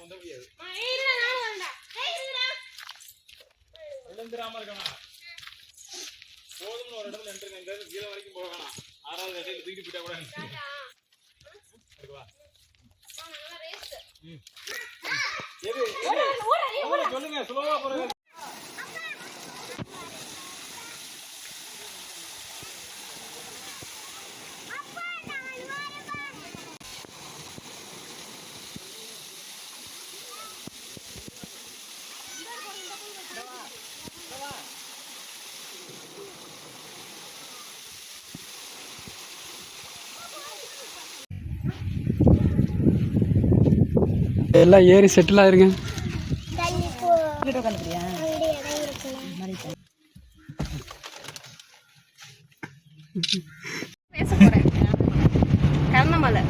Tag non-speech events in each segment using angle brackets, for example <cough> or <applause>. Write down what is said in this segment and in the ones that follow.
இருடா. விழுந்துடாம இருக்கணும் போதும்னு ஒரு இடத்துல இந்த இடத்துல கீழே வரைக்கும் போக வேணாம். ஆறாவது இடத்துல தூக்கிட்டு போயிட்டா கூட. எது. சொல்லுங்க சுலபமா போறது எல்லாம் ஏறி செட்டில் ஆயிருங்க. பேச போறேன் கரணமலை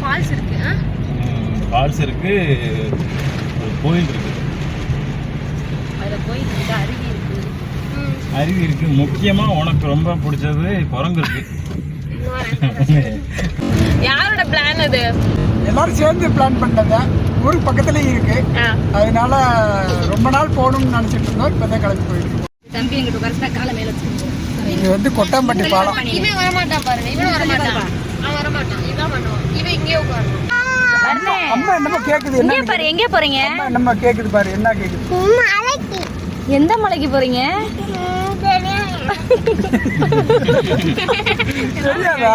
ஃபால்ஸ் இருக்கு ஆ? ஃபால்ஸ் இருக்கு ஒரு கோயில் இருக்கு. அதுல கோயில் இருக்கு அருவி இருக்கு. ம், அருவி இருக்கு. முக்கியமா உனக்கு ரொம்ப பிடிச்சது குரங்கு இருக்கு. யாரோட பிளான் அது? எல்லாரும் சேர்ந்து பிளான் பண்ணது ஊருக்கு பக்கத்துலயே இருக்கு. அதனால ரொம்ப நாள் போகணும்னு நினைச்சிட்டு இருந்தோம். இப்பதான் கிளம்பி போயிருக்கு தம்பி எங்கிட்ட கரெக்டா காலை மேல வச்சுக்கோ இது வந்து கொட்டாம்பட்டி பாலம். இவன் வரமாட்டான் பாருங்க இவன் வரமாட்டான். அவன் வரமாட்டான். இதான் பண்ணுவான். இவன் இங்கே உட்காரணும் அம்மா என்னமோ கேக்குது என்ன பாரு எங்க போறீங்க? அம்மா என்னமோ கேக்குது பாரு என்ன கேக்குது? எந்த மலைக்கு போறீங்க? <laughs> தெரியாதா.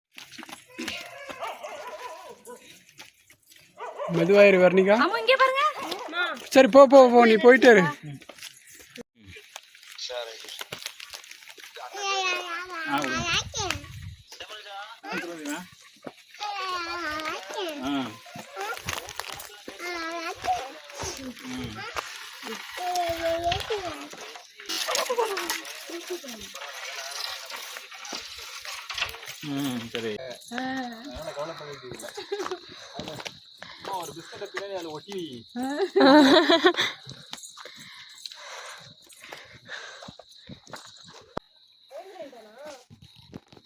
மெதுவாயிரு வர்ணிகா. ஆமா இங்க பாருங்க. சரி போ போ போ நீ போயிட்டு இரு. ம் சரி. ஒரு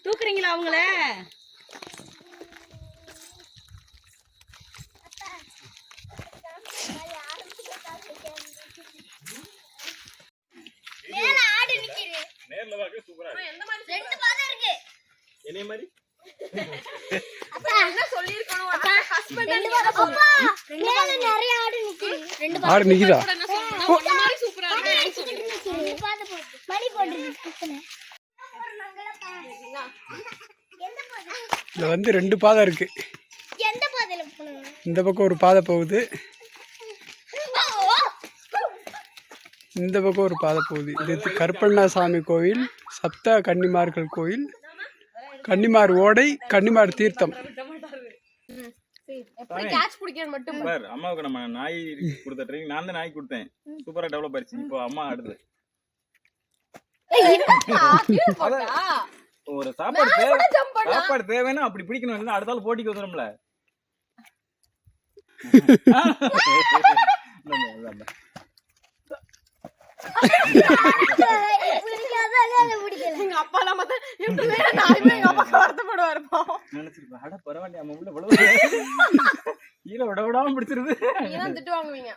தூக்குறீங்களா அவங்கள? நேர்ல பார்க்க சூப்பரா இருக்கு. என்னைய மாதிரி? ஆடு நிக்குதா. இதுல வந்து ரெண்டு பாதை இருக்கு. இந்த பக்கம் ஒரு பாதை போகுது. இந்த பக்கம் ஒரு பாதை போகுது. இது கருப்பண்ணாசாமி கோவில் சப்த கன்னிமார்கள் கோயில் கன்னிமார் ஓடை கன்னிமார் தீர்த்தம் கேட்ச் பிடிக்கிறது மட்டும் பார் அம்மாவுக்கு நம்ம நாய் கொடுத்த ட்ரைனிங் நான் தான் நாய் கொடுத்தேன். சூப்பரா டெவலப் ஆயிடுச்சு. இப்போ அம்மா அடுத்து. ஒரு சாப்பாடு சாப்பாடு தேவைன்னா அப்படி பிடிக்கணும். அடுத்த ஆள் போட்டிக்கு வந்துடும்ல. <laughs> <laughs> எங்க அப்பா எல்லாம் பார்த்தா எப்படி வேணா நாயுமே எங்க அப்பா வருத்தப்படுவாரு பாவம். நினைச்சிருப்பேன். அட பரவாயில்ல நம்ம உள்ள இவ்வளவு கீழே விட விடாம பிடிச்சிருது. நீதான் திட்டு வாங்குவீங்க.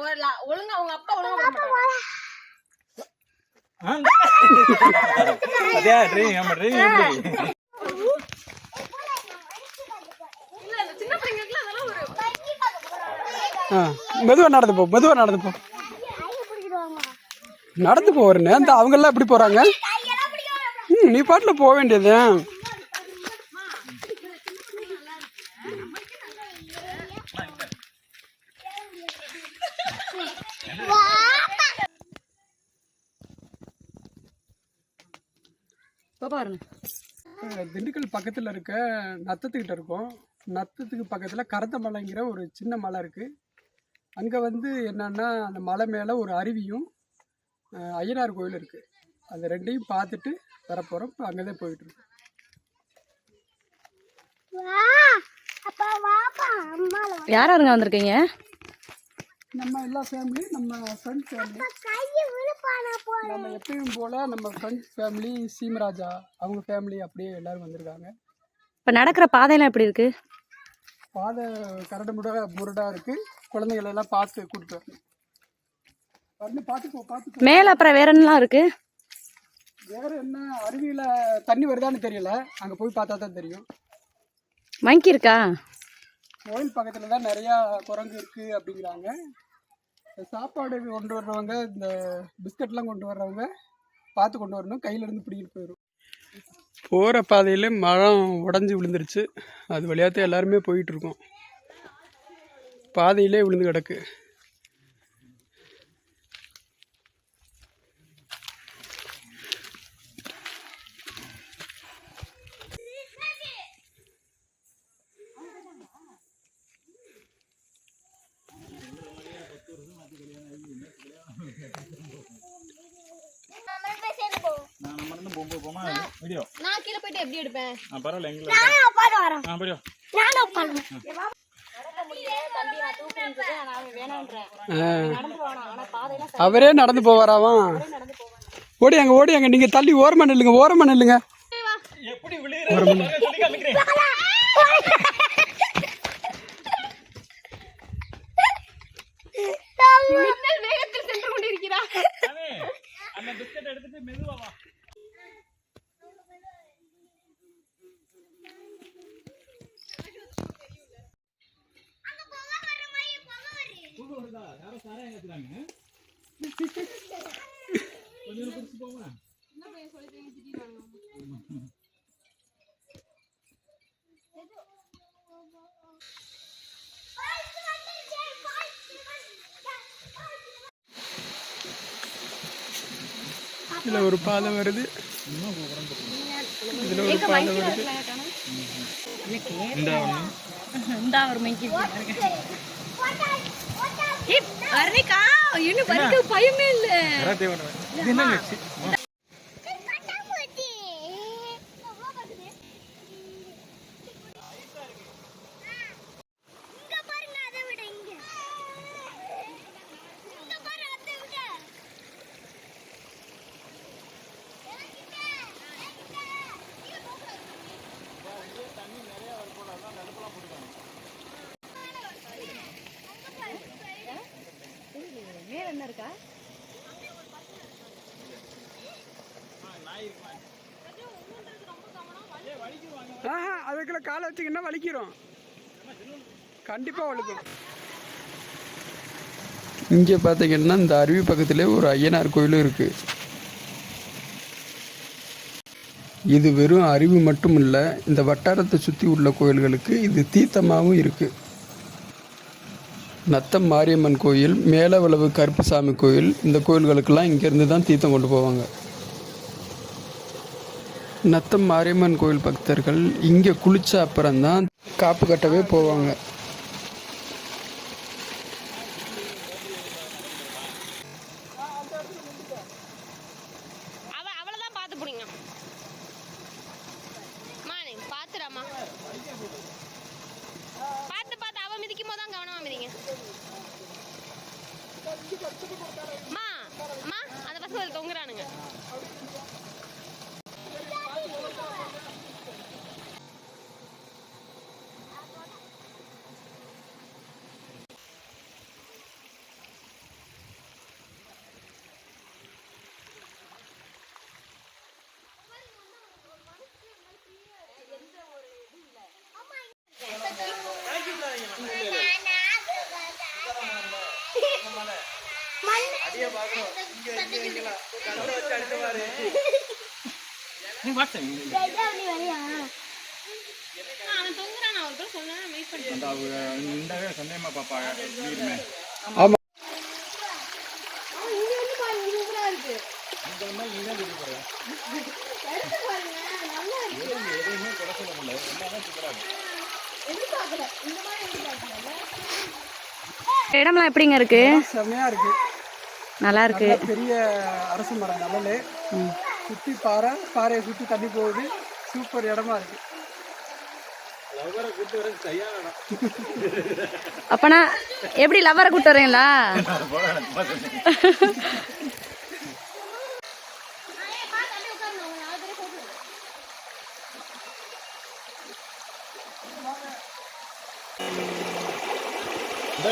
ஒரு லா- ஒழுங்கா உங்க அப்பா ஒழுங்கா பண்ண மாட்டாங்க. ஆ? அதே ட்ரைனிங் நம்ம ட்ரைனிங் எப்படி? இல்ல இந்த சின்ன பிள்ளைங்களுக்கு அதெல்லாம் ஒரு ஆ மெதுவா நடந்து போ மெதுவா நடந்து போ. நடந்து போ ஒரு நேரம் அவங்க எல்லாம் எப்படி போறாங்க? ம் நீ பாட்டில் போக வேண்டியது. திண்டுக்கல் பக்கத்தில் இருக்க நத்தத்துக்கிட்ட இருக்கோம். நத்தத்துக்கு பக்கத்தில் கரத்த மலைங்கிற ஒரு சின்ன மலை இருக்குது அங்கே வந்து என்னன்னா அந்த மலை மேலே ஒரு அருவியும் ஐயனார் கோயில் இருக்குது அது ரெண்டையும் பார்த்துட்டு வரப்போகிறோம் இப்போ அங்கே தான் போயிட்டுருக்கோம் வா அப்பா வாப்பா அம்மால வா. யார் யாருங்க வந்திருக்கீங்க? நம்ம எல்லா ஃபேமிலியும் நம்ம ஃப்ரெண்ட்ஸ் ஃபேமிலி நம்ம எப்பயும் போல் நம்ம ஃப்ரெண்ட்ஸ் ஃபேமிலி சீமராஜா அவங்க ஃபேமிலி அப்படியே எல்லோரும் வந்திருக்காங்க. இப்போ நடக்கிற பாதையெல்லாம் எப்படி இருக்கு? பாதை கரடு முட முரடாக இருக்குது குழந்தைகளை எல்லாம் பார்த்து கூட்டிட்டு வரணும் வந்து பார்த்துக்கோ பார்த்துக்கோ மேலே அப்புறம் வேற என்னலாம் இருக்கு? வேற என்ன அருவியில் தண்ணி வருதான்னு தெரியல. அங்கே போய் பார்த்தா தான் தெரியும். மங்கி இருக்கா? கோயில் பக்கத்தில் தான் நிறையா குரங்கு இருக்குது அப்படிங்கிறாங்க. சாப்பாடு கொண்டு வர்றவங்க இந்த பிஸ்கட்லாம் கொண்டு வர்றவங்க பார்த்து கொண்டு வரணும். கையில இருந்து பிடிக்கிட்டு போயிடும் போகிற பாதையில் மரம் உடஞ்சி விழுந்துருச்சு. அது வழியாகத்தான் எல்லாருமே போயிட்டுருக்கோம் பாதையிலே விழுந்து கிடக்கு. நான் நம்ம இருந்து போமா? வீடியோ. நான் கீழே போயிட்டு எப்படி எடுப்பேன்? ஆ பரவாயில்ல ஆ நான் அவரே நடந்து போவாராவாம் ஓடி அங்கே ஓடி அங்கே. நீங்கள் தள்ளி ஓரமாக நில்லுங்க ஓரமாக நில்லுங்க. எப்படி விழுகிறேன் பிஸ்கட் எடுத்துட்டு மெதுவா வா. யாரோ சாராயம் ஏத்துறாங்க. கொஞ்சம் குடிச்சு போமா இதில் ஒரு பாதை வருது. இதில் ஒரு பாதை வருது. இந்தா ஒரு மங்கி இன்னும் பயமே இல்ல இங்க பாருங்க அதை விட இங்க இங்க பாரு அதை விட வேற என்ன இருக்கா? ஆஹா அதுக்குள்ள காலை வச்சிங்கன்னா வலிக்கிறோம்? கண்டிப்பாக வலிக்கும். இங்கே பார்த்தீங்கன்னா இந்த அருவி பக்கத்துலேயே ஒரு ஐயனார் கோயிலும் இருக்குது இது வெறும் அருவி மட்டும் இல்லை இந்த வட்டாரத்தை சுற்றி உள்ள கோயில்களுக்கு இது தீர்த்தமாகவும் இருக்குது நத்தம் மாரியம்மன் கோயில் மேலவளவு கருப்புசாமி கோயில் இந்த கோயில்களுக்கெல்லாம் இங்கேருந்து தான் தீர்த்தம் கொண்டு போவாங்க. நத்தம் மாரியம்மன் கோயில் பக்தர்கள் இங்கே அப்புறம் அப்புறம்தான் காப்பு கட்டவே போவாங்க அவ அவளதான் பாத்து புடிங்க அம்மா நீ பாத்துடாமா பாத்து பாத்து அவ மிதிக்கும் போது தான் கவனமா மிதிங்க அம்மா அம்மா அந்த பசங்க தொங்குறானுங்க நீ வாட்ஸ்அப் அவன் தொங்குறான் அவருக்கு சொன்னா வெயிட் பண்ணி அந்த அவங்க இந்த சந்தேகமா பாப்பாங்க வீடுமே ஆமாம் இங்க வந்து பாருங்க சூப்பரா இருக்கு இந்த மாதிரி நீ தான் வீட்டு போற எடுத்து பாருங்க நல்லா இருக்கு எதுவுமே குறை சொல்ல முடியல எல்லாமே சூப்பரா இருக்கு எதுக்கு இடம்லாம் எப்படிங்க இருக்கு? செம்மையா இருக்கு. நல்லா இருக்கு. பெரிய அரசு மரம் நல்லலே சுத்தி பாறை பாறையை சுத்தி தண்ணி போகுது. சூப்பர் இடமா இருக்கு. அப்பனா எப்படி லவ்வரை கூட்டு வரீங்களா? <laughs> <laughs>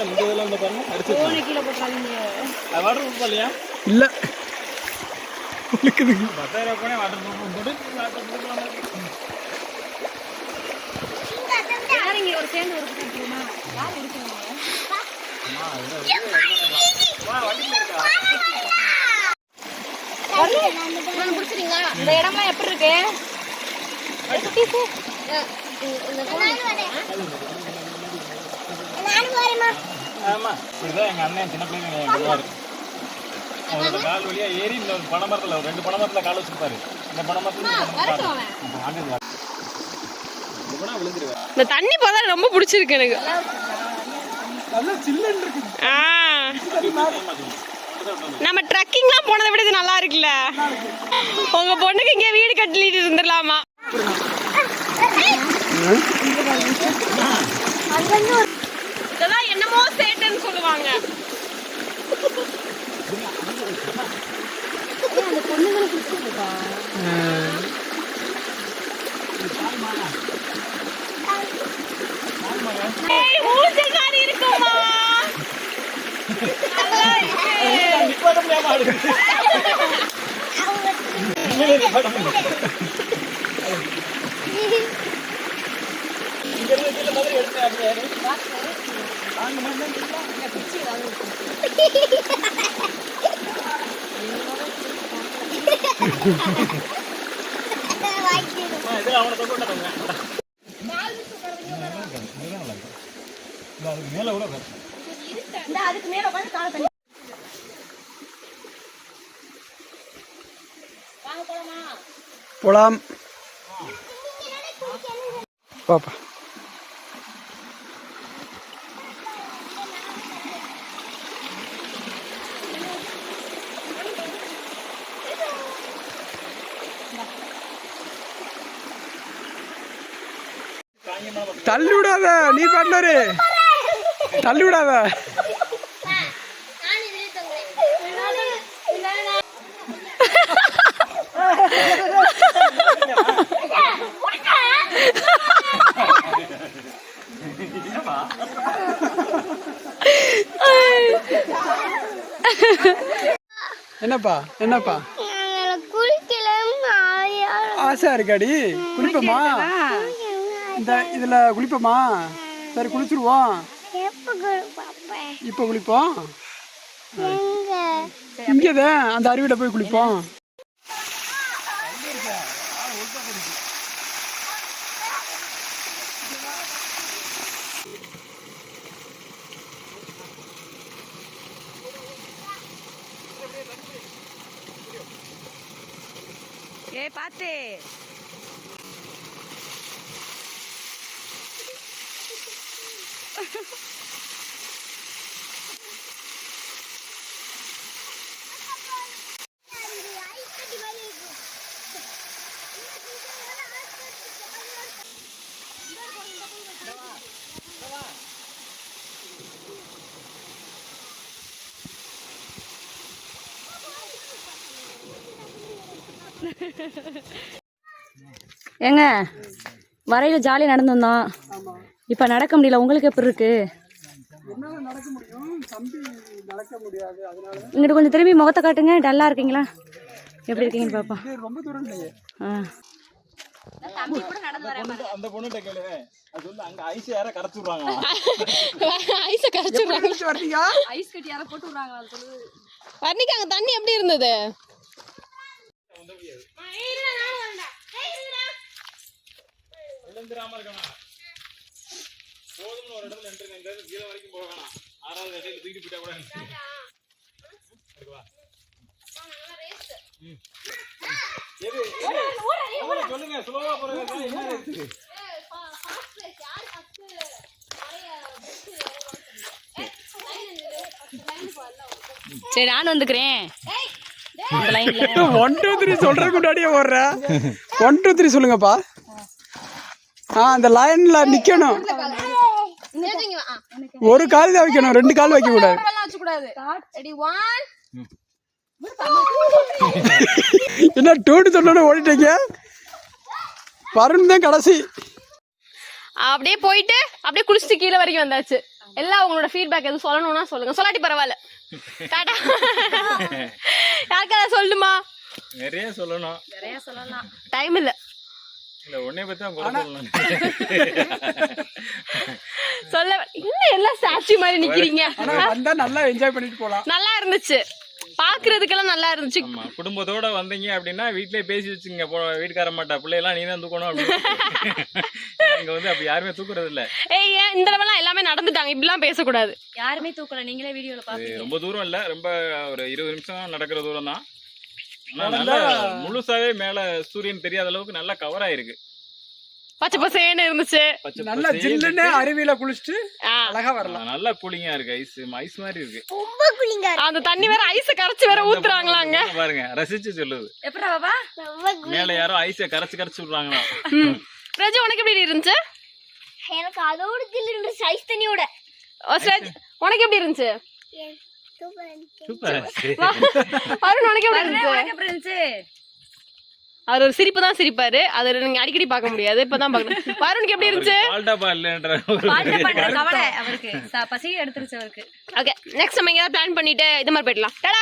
இந்த இந்த இதெல்லாம் இந்த பாருங்க. அடிச்சு கீழே போட்டுறாதீங்க அது வாட்டர் ப்ரூஃப் இல்லையா? இல்ல. இருக்குதுங்க பத்தாயிரம் போனே வாட்டர் ப்ரூஃப் போட்டு வாட்டர் ப்ரூஃப் யாருங்க ஒரு சேர்ந்து ஒரு யார் இருக்கீங்க பிடிச்சிருங்களா இந்த இடம்லாம் எப்படி இருக்கு? நானும் வரேம்மா. ஆமா. இப்படிதான் எங்க அண்ணன் சின்ன பிள்ளைங்க வருவாரு அவரோட கால் வழியா ஏறி இந்த ஒரு பனைமரத்துல ஒரு ரெண்டு பனைமரத்துல கால் வச்சிருப்பாரு. இந்த பனைமரத்துல இந்த தண்ணி பார்த்தா ரொம்ப பிடிச்சிருக்கு எனக்கு. நம்ம ட்ரக்கிங்லாம் போனதை விட இது நல்லா இருக்குல்ல. உங்க பொண்ணுக்கு இங்கே வீடு கட்டிட்டு இருந்துடலாமா? இதெல்லாம் என்னமோ சேட்டுன்னு சொல்லுவாங்க. ஏய், ஊஞ்சல் மாதிரி இருக்குமா? மாதிரி எடுத்து மேல கூட அதுக்கு மேல உட்காந்து காலை தண்ணி போலாம். பாப்பா தள்ளி விடாத நீ பண்ணரு. தள்ளி விடாத என்னப்பா? என்னப்பா குளிக்கலாம் ஆசையா இருக்காடி. குளிப்போமா? இந்த இதுல குளிப்போமா? சரி குளிச்சிருவோம். இப்போ குளிப்போம்? இங்கதான் அந்த அருவியில போய் குளிப்போம். ஏய் பாத்து. ஏங்க வரையில ஜாலியாக நடந்து வந்தோம் இப்போ நடக்க முடியல. உங்களுக்கு எப்படி இருக்கு? என்னால நடக்க முடியும். தம்பி நடக்க முடியாது. அதனால இங்கிட்டு கொஞ்சம் திரும்பி முகத்தை காட்டுங்க. டல்லா இருக்கீங்களா? எப்படி இருக்கீங்கன்னு பாப்பா? ரொம்ப தூரம் ஆ. பொண்ணுட்ட- அந்த பொண்ணுகிட்ட கேளு. அது வந்து அங்க ஐஸ் யார கரைச்சு விடுறாங்க. ஐஸை கரைச்சிடுறாங்க கழிச்சு வர்றீங்க? ஐஸ் கட்டி யாரை போட்டு விடுறாங்க அது சொல்லுது. வர்ணிக்கு அங்க தண்ணி எப்படி இருந்தது? இருக்கணும். போதும்னு ஒரு இடத்துல நின்று நின்று கீழே வரைக்கும் போக வேணாம். ஆறாவது வகையில் தூக்கிட்டு போயிட்டா கூட சரி நான் வந்துக்கிறேன். ஒன் டூ த்ரீ சொல்றதுக்கு முன்னாடியே ஓடுற. ஒன் டூ த்ரீ சொல்லுங்கப்பா. ஆ அந்த லைன்ல நிக்கணும். ஒரு கால் தான் வைக்கணும் ரெண்டு கால் வைக்க கூடாது. என்ன டூட்டு சொன்னோட ஓடிட்டீங்க? வருண் தான் கடைசி. அப்படியே போயிட்டு அப்படியே குளிச்சுட்டு கீழே வரைக்கும் வந்தாச்சு. எல்லாம் உங்களோட ஃபீட்பேக் எதுவும் சொல்லணும்னா சொல்லுங்க. சொல்லாட்டி பரவாயில்ல. டாடா யாருக்காவது சொல்லணுமா? நிறைய சொல்லணும். நிறைய சொல்லலாம். டைம் இல்ல. இல்ல உன்னை பத்தி <laughs> சொல்ல இன்னும் எல்லாம் ஸ்டாச்சு மாதிரி நிக்கிறீங்க. வந்தா நல்லா என்ஜாய் பண்ணிட்டு போலாம். நல்லா இருந்துச்சு. பாக்குறதுக்கெல்லாம் நல்லா இருந்துச்சு. குடும்பத்தோட வந்தீங்க அப்படின்னா வீட்லயே பேசி வச்சுங்க போ வீட்டுக்கார மாட்டா பிள்ளையெல்லாம் நீ தான் தூக்கணும் அப்படின்னு. <laughs> இங்க வந்து அப்படி யாருமே தூக்குறது இல்ல. ஏய் ஏன் இந்த தடவைலாம் எல்லாமே நடந்துட்டாங்க. இப்படிலாம் பேசக்கூடாது. யாருமே தூக்கல. நீங்களே வீடியோல பாப்பீங்க. ரொம்ப தூரம் இல்ல. ரொம்ப ஒரு இருபது நிமிஷம் நடக்கிற தூரம் தான். நல்லா முழுசாவே மேல சூரியன் தெரியாத அளவுக்கு நல்லா கவர் ஆயிருக்கு. பச்சை பசேன்னு இருந்துச்சு. நல்லா ஜில்லுன்னு. அருவியில குளிச்சுட்டு அழகா வரலாம். நல்லா கூலிங்கா இருக்கு ஐஸ் ஐஸ் மாதிரி இருக்கு. ரொம்ப குளிங்க அந்த தண்ணி வேற ஐஸ கரைச்சு வேற ஊத்துறாங்களாங்க. பாருங்க ரசிச்சு சொல்லுது. எப்படா பாபா ரொம்ப மேல யாரோ ஐஸ கரைச்சு கரைச்சு விடுறாங்களாம் ம். பிரஜு உனக்கு எப்படி இருந்துச்சு? எனக்கு அதோட ஜில்லு சைஸ் தண்ணியோட. ஓ, ஸ்ரேஜ், உனக்கு எப்படி இருந்துச்சு? அருண் உனக்கு எப்படி இருந்துச்சு? அவர் ஒரு சிரிப்பு தான் சிரிப்பாரு. அதை நீங்க அடிக்கடி பார்க்க முடியாது. இப்பதான் பாக்கணும் வருணுக்கு எப்படி இருந்துச்சு? அவருக்கு பசி எடுத்துருச்சு அவருக்கு. ஓகே நெக்ஸ்ட் நம்ம எங்கேயாவது பிளான் பண்ணிட்டு இது மாதிரி போயிடலாம். டடா!